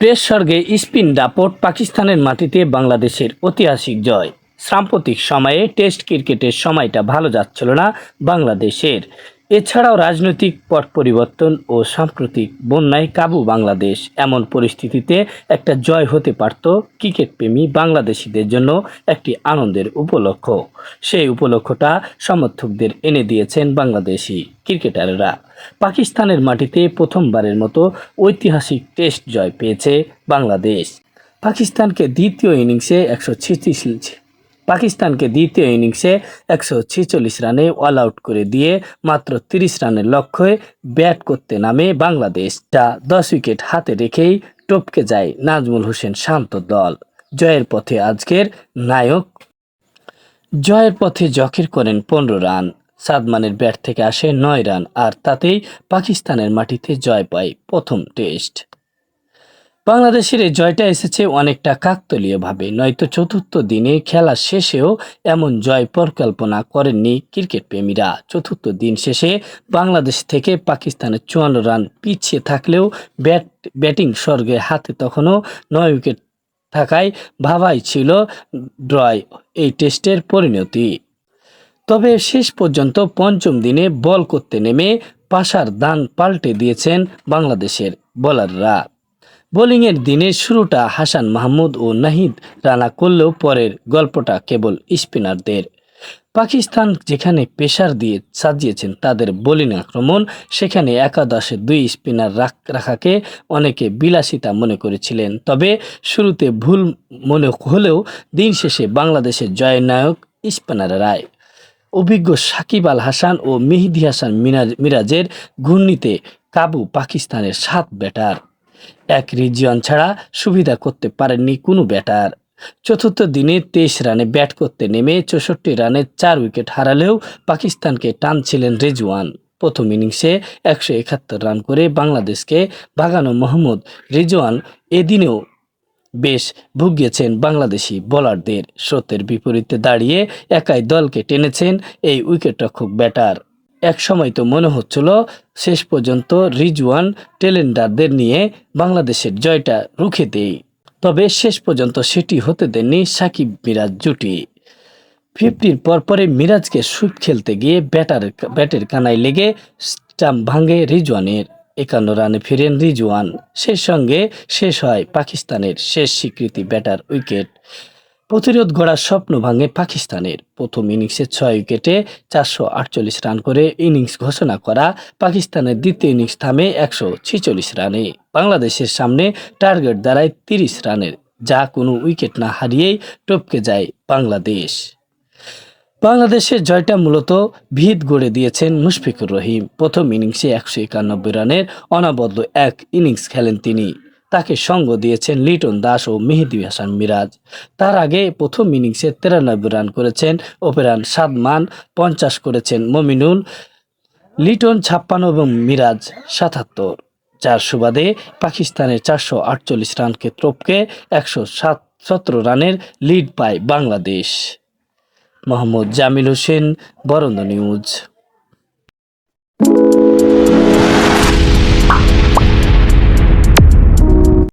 Press স্বর্গে spin দাপট পাকিস্তানের মাটিতে বাংলাদেশের ঐতিহাসিক জয়। সাম্প্রতিক সময়ে টেস্ট ক্রিকেটের সময়টা ভালো যাচ্ছিল না বাংলাদেশের। এছাড়াও রাজনৈতিক পট পরিবর্তন ও সাম্প্রতিক বন্যায় কাবু বাংলাদেশ এমন পরিস্থিতিতে একটা জয় হতে পারত ক্রিকেট প্রেমী বাংলাদেশিদের জন্য একটি আনন্দের উপলক্ষ। সেই উপলক্ষটা সমর্থকদের এনে দিয়েছেন বাংলাদেশি ক্রিকেটাররা। পাকিস্তানের মাটিতে প্রথমবারের মতো ঐতিহাসিক টেস্ট জয় পেয়েছে বাংলাদেশ। পাকিস্তানকে দ্বিতীয় ইনিংসে একশো পাকিস্তানকে দ্বিতীয় ইনিংসে একশো ছেচল্লিশ রানে অল আউট করে দিয়ে মাত্র তিরিশ রানের লক্ষ্যে ব্যাট করতে নামে বাংলাদেশ, যা দশ উইকেট হাতে রেখেই টপকে যায় নাজমুল হোসেন শান্ত দল। জয়ের পথে আজকের নায়ক। জয়ের পথে জখের করেন পনেরো রান। সাদমানের ব্যাট থেকে আসে নয় রান, আর তাতেই পাকিস্তানের মাটিতে জয় পায় প্রথম টেস্ট। বাংলাদেশের এই জয়টা এসেছে অনেকটা কাকতলীয়ভাবে, নয়তো চতুর্থ দিনে খেলা শেষেও এমন জয় পরিকল্পনা করেননি ক্রিকেট প্রেমীরা। চতুর্থ দিন শেষে বাংলাদেশ থেকে পাকিস্তানের চুয়ান্ন রান পিছিয়ে থাকলেও ব্যাট, ব্যাটিং স্বর্গে হাতে তখনও নয় উইকেট থাকায় ভাবাই ছিল ড্রয়, এই টেস্টের পরিণতি। তবে শেষ পর্যন্ত পঞ্চম দিনে বল করতে নেমে পাশার দান পাল্টে দিয়েছেন বাংলাদেশের বোলাররা। বোলিংয়ের দিনের শুরুটা হাসান মাহমুদ ও নাহিদ রানা করলেও পরের গল্পটা কেবল স্পিনারদের। পাকিস্তান যেখানে পেশার দিয়ে সাজিয়েছেন তাদের বোলিং আক্রমণ, সেখানে একাদশে দুই স্পিনার রাখ- রাখাকে অনেকে বিলাসিতা মনে করেছিলেন। তবে শুরুতে ভুল মনে হলেও দিন শেষে বাংলাদেশের জয়ের নায়ক স্পিনাররাই অভিজ্ঞ সাকিব আল হাসান ও মেহেদি হাসান মিরাজ, মিরাজের ঘূর্ণিতে কাবু পাকিস্তানের সাত ব্যাটার। এক রিজিয়ন ছাড়া সুবিধা করতে পারেননি কোনো ব্যাটার চতুর্থ দিনে তেইশ রানে ব্যাট করতে নেমে চৌষট্টি রানে চার উইকেট হারালেও পাকিস্তানকে টানছিলেন রেজওয়ান। প্রথম ইনিংসে একশো একাত্তর রান করে বাংলাদেশকে ভাগানো মোহাম্মদ রেজওয়ান এদিনেও বেশ ভুগিয়েছেন বাংলাদেশি বোলারদের স্রোতের বিপরীতে দাঁড়িয়ে একাই দলকে টেনেছেন এই উইকেটরক্ষক ব্যাটার এক সময় তো মনে হচ্ছিল শেষ পর্যন্ত রিজওয়ান টেলেন্ডারদের নিয়ে বাংলাদেশের জয়টা রুখে দেই। তবে শেষ পর্যন্ত সেটি হতে দেননি সাকিব মিরাজ জুটি। ফিফটির পরপরে মিরাজকে সুইপ খেলতে গিয়ে ব্যাটার, ব্যাটের কানায় লেগে স্টাম্প ভাঙে রিজওয়ানের। একান্ন রানে ফিরেন রিজওয়ান। সেই সঙ্গে শেষ হয় পাকিস্তানের শেষ স্বীকৃতি ব্যাটার উইকেট। প্রতিরোধ গড়ার স্বপ্ন ভাঙে পাকিস্তানের। প্রথম ইনিংসে ছয় উইকেটে চারশো আটচল্লিশ রান করে ইনিংস ঘোষণা করা পাকিস্তানের দ্বিতীয় ইনিংস থামে একশো ছিচল্লিশ রানে। বাংলাদেশের সামনে টার্গেট দাঁড়ায় তিরিশ রানের, যা কোনো উইকেট না হারিয়েই টপকে যায় বাংলাদেশ। বাংলাদেশের জয়টা মূলত ভিত গড়ে দিয়েছেন মুশফিকুর রহিম। প্রথম ইনিংসে একশো একানব্বই রানের অনবদ্য এক ইনিংস খেলেন তিনি। তাকে সঙ্গ দিয়েছেন লিটন দাস ও মেহেদি হাসান মিরাজ। তার আগে প্রথম ইনিংসে তিরানব্বই রান করেছেন ওপেরান সাদমান, পঞ্চাশ করেছেন মমিনুল, লিটন ছাপ্পান্ন এবং মিরাজ সাতাত্তর। যার সুবাদে পাকিস্তানের চারশো আটচল্লিশ রানকে ত্রপকে একশো সাত সতেরো রানের লিড পায় বাংলাদেশ। মোহাম্মদ জামিল হোসেন, বরন্দ নিউজ।